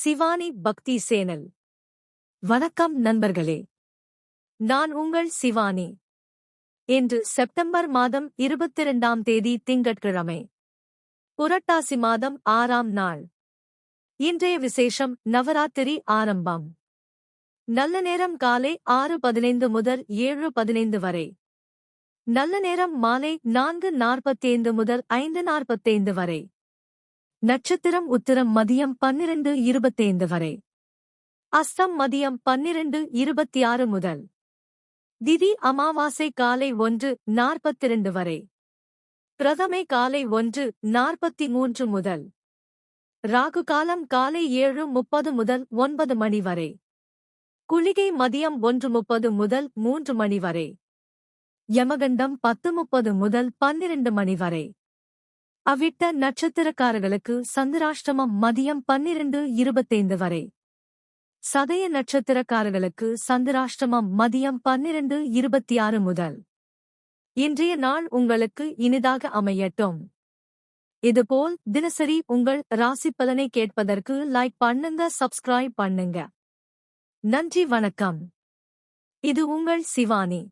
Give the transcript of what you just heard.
சிவானி பக்தி சேனல். வணக்கம் நண்பர்களே. நான் உங்கள் சிவானி. இன்று செப்டம்பர் மாதம் இருபத்திரண்டாம் தேதி திங்கட்கிழமை. புரட்டாசி மாதம் ஆறாம் நாள். இன்றைய விசேஷம் நவராத்திரி ஆரம்பம். நல்ல நேரம் காலை ஆறு பதினைந்து முதல் ஏழு பதினைந்து வரை. நல்ல நேரம் மாலை நான்கு நாற்பத்தைந்து முதல் ஐந்து நாற்பத்தைந்து வரை. நட்சத்திரம் உத்திரம் மதியம் பன்னிரண்டு இருபத்தைந்து வரை. அஸ்தம் மதியம் பன்னிரண்டு இருபத்தி ஆறு முதல். திதி அமாவாசை காலை ஒன்று நாற்பத்திரண்டு வரை. பிரதமை காலை ஒன்று நாற்பத்தி மூன்று முதல். ராகு காலம் காலை ஏழு முப்பது முதல் ஒன்பது மணி வரை. குளிகை மதியம் ஒன்று முப்பது முதல் மூன்று மணி வரை. யமகண்டம் பத்து முப்பது முதல் பன்னிரண்டு மணி வரை. அவ்விட்ட நட்சத்திரக்காரர்களுக்கு சந்திராஷ்டமம் மதியம் பன்னிரண்டு இருபத்தைந்து வரை. சதய நட்சத்திரக்காரர்களுக்கு சந்திராஷ்டமம் மதியம் பன்னிரண்டு இருபத்தி ஆறு முதல். இன்றைய நாள் உங்களுக்கு இனிதாக அமையட்டும். இதுபோல் தினசரி உங்கள் ராசி பலனை கேட்பதற்கு லைக் பண்ணுங்க சப்ஸ்கிரைப் பண்ணுங்க. நன்றி வணக்கம். இது உங்கள் சிவானி.